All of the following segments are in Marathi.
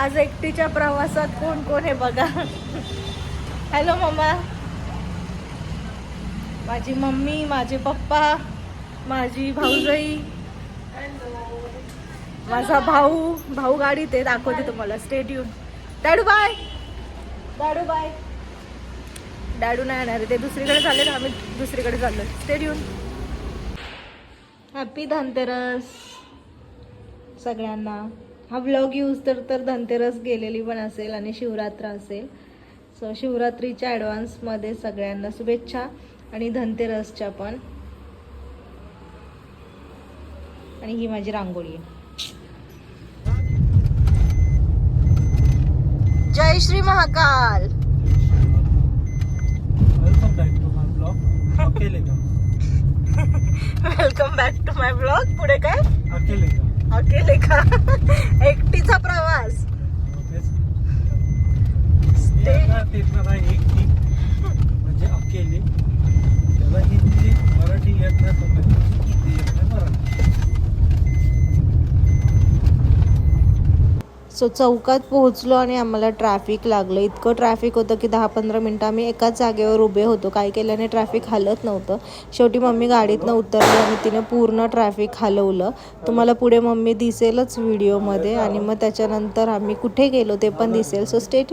आज एकटीच्या प्रवासात कोण कोण आहे बघा. हॅलो मम्मा माझी मम्मी माझे पप्पा माझी भाऊजई. माझा भाऊ भाऊ गाडी ते दाखवते तुम्हाला. स्टेड्यून येऊन डॅडू बाय डॅडू बाय डॅडू नाही येणार ते दुसरीकडे चालले ना आम्ही दुसरीकडे चाललो स्टेड्यून हॅपी धनतेरस सगळ्यांना. हा ब्लॉग यूज तर तर धनतेरस गेलेली पण असेल आणि शिवरात्र असेल. सो शिवरात्रीच्या ॲडव्हान्समध्ये सगळ्यांना शुभेच्छा आणि धनतेरसच्या पण. आणि ही माझी रांगोळी आहे. जय Shri Mahakal! Welcome back to my blog अकेले का? Welcome back to my blog पुढे काय? अकेले का? अकेले का एकटीचा प्रवास. म्हणजे अकेले. त्याला हिंदी मराठी येत नाही तो हिंदी येत नाही मराठी. सो चौकात पोहोचलो आणि आम्हाला ट्रॅफिक लागलं. इतकं ट्रॅफिक होतं की दहा पंधरा मिनटं आम्ही एकाच जागेवर उभे होतो. काय केल्याने ट्रॅफिक हलत नव्हतं. शेवटी मम्मी गाडीतनं उतरली आणि तिने पूर्ण ट्रॅफिक हलवलं. तुम्हाला पुढे मम्मी दिसेलच व्हिडिओमध्ये आणि मग त्याच्यानंतर आम्ही कुठे गेलो ते पण दिसेल. सो स्टेट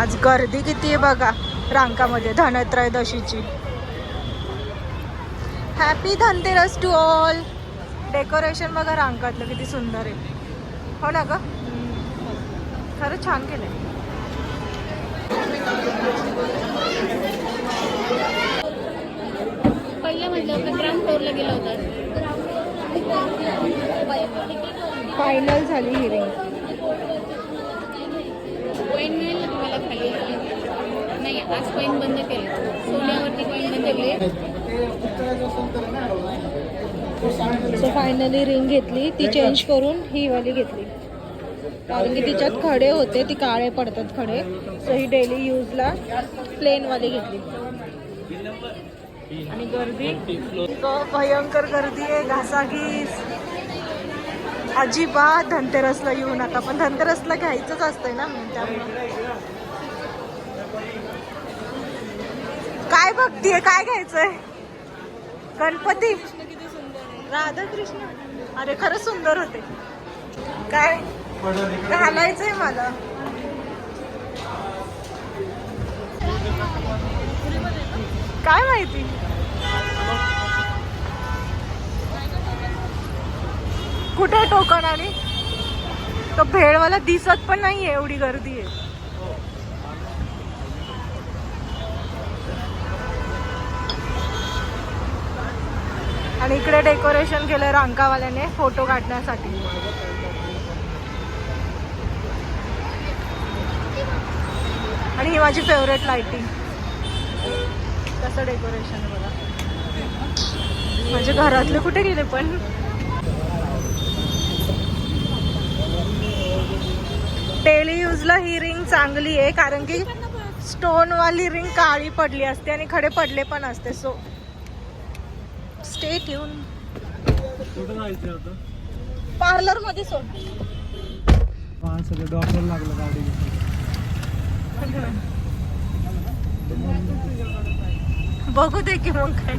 आज गर्दी किती आहे बघा रांकामध्ये धनत्रयोदशीची. Happy Dhanteras to all decoration बघा रांकातलं किती सुंदर आहे. हो ना ग? खरंच छान केलंय. पहिलं म्हटलं आपण ग्राउंड फ्लोअरला गेलो होतो. फायनल झाली हिरिंग कॉईन मिळेल ना तुम्हाला खाली नाही आज कॉईन बंद केले. सोन्यावरती कॉईन बंद केले. सो फायनली रिंग घेतली. ती चेंज करून ही वाली घेतली. कारण की तिच्यात खडे होते ती काळे पडतात खडे. सो ही डेली यूजला प्लेन वाली घेतली. आणि गर्दी? भयंकर गर्दी आहे. घासाघीस अजिबात धनतेरसला येऊ नका. पण धनतेरसला घ्यायचंच असतंय ना त्यामुळे. काय बघतीये काय घ्यायचंय? गणपती. राधा कृष्ण अरे खरंच सुंदर होते. काय घालायचंय मला? काय माहिती? कुठे आहे टोकन आणि? तो भेळवाला दिसत पण नाहीये एवढी गर्दी आहे. आणि इकडे डेकोरेशन केलंय रांकावाल्याने फोटो काढण्यासाठी. आणि ही माझी फेवरेट लाइटिंग कसं डेकोरेशन आहे बघा. म्हणजे घरातले कुठे गेले पण. डेली यूजला ही रिंग चांगली आहे कारण की स्टोन वाली रिंग काळी पडली असते आणि खडे पडले पण असते सो पार्लरमध्ये सोड. सगळं डॉक्टर लागलं गाडी बघू दे की मग काय.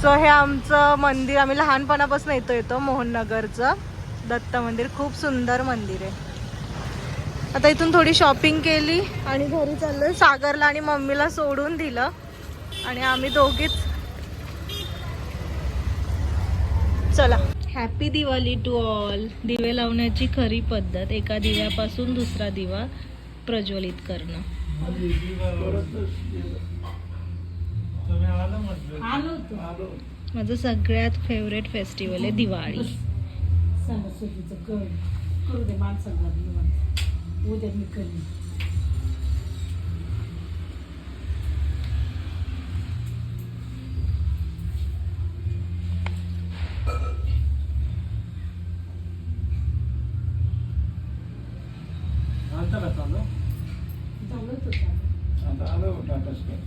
सो हे आमचं मंदिर आम्ही लहानपणापासून येतो येतो मोहननगरचं. दत्त मंदिर खूप सुंदर मंदिर आहे. आता इथून थोडी शॉपिंग केली आणि घरी चाललोय. सागरला आणि मम्मीला सोडून दिलं. आणि आम्ही दोघीच चला. हॅपी दिवाळी टू ऑल दिवे लावण्याची खरी पद्धत एका दिव्यापासून दुसरा दिवा प्रज्वलित करणं. माझं सगळ्यात फेवरेट फेस्टिवल आहे दिवाळी. उद्या मी आता टाटा स्काय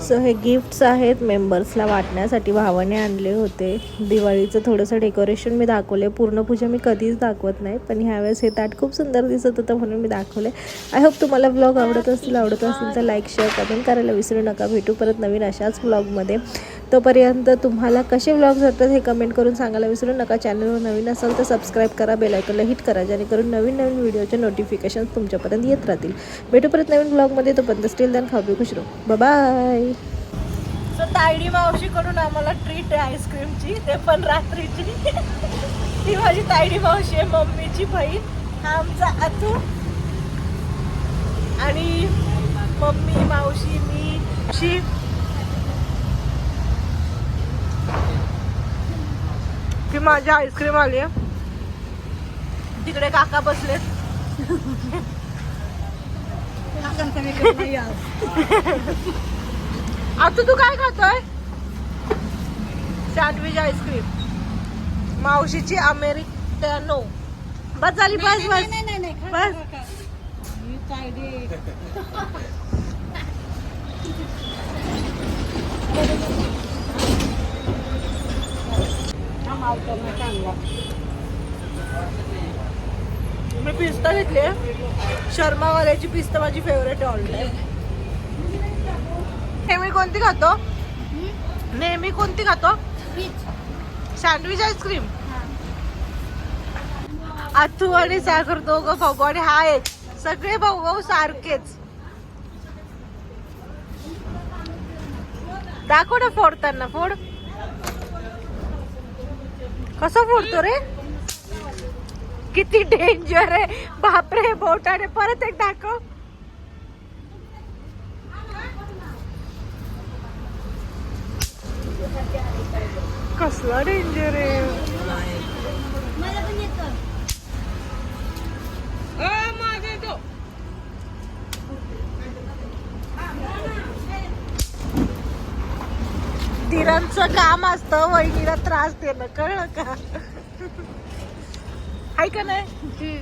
सो हे गिफ्ट्स आहेत मेंबर्सला वाटण्यासाठी भावाने आणले होते. दिवाळीचं थोडंसं डेकोरेशन मी दाखवले पूर्ण पूजा मी कधीच दाखवत नाही पण ह्यावेळेस हे ताट खूप सुंदर दिसत होतं म्हणून मी दाखवले आय होप तुम्हाला ब्लॉग आवडत असतील आवडत असतील तर लाईक शेअर कमेंट करायला विसरू नका. भेटू परत नवीन अशाच ब्लॉगमध्ये तोपर्यंत तुम्हाला कसे व्लॉग्स वाटतात हे कमेंट करून सांगायला विसरू नका. चॅनलवर नवीन असाल तर सबस्क्राईब करा बेलायकनला हिट करा जेणेकरून नवीन नवीन व्हिडिओचे नोटिफिकेशन तुमच्यापर्यंत येत राहतील. भेटू परत नवीन ब्लॉगमध्ये तोपर्यंत स्टील दॅन खाऊ खुश राहू. बाय सो तायडी मावशीकडून आम्हाला ट्रीट आहे आईस्क्रीमची ते पण रात्रीची. ती माझी तायडी मावशी आहे मम्मीची बहीण. हा आमचा अतू. आणि मम्मी मावशी मी. अशी ती माझी आईस्क्रीम आली तिकडे काका बसलेत. आता तू काय खातोय? Sandwich ice cream मावशीची अमेरिकॅनो. बस झाली बस बस. बस. चांगला. मी पिस्ता घेतली शर्मावाल्याची पिस्ता माझी फेवरेट ऑलरेडी नेहमी कोणती खातो? नेहमी कोणती खातो? सँडविच आईस्क्रीम आथू आणि साखर दोघं भाऊ आणि हा एक. सगळे भाऊ भाऊ सारखेच. दाखव ना फोडताना फोड. कसं फोडतो रे? किती डेंजर आहे. बापरे बोटाने परत एक दाखव. कसला डेंजर आहे. धीरांचं काम असतं वहिनीला त्रास देणं. कळलं का? ऐका का नाही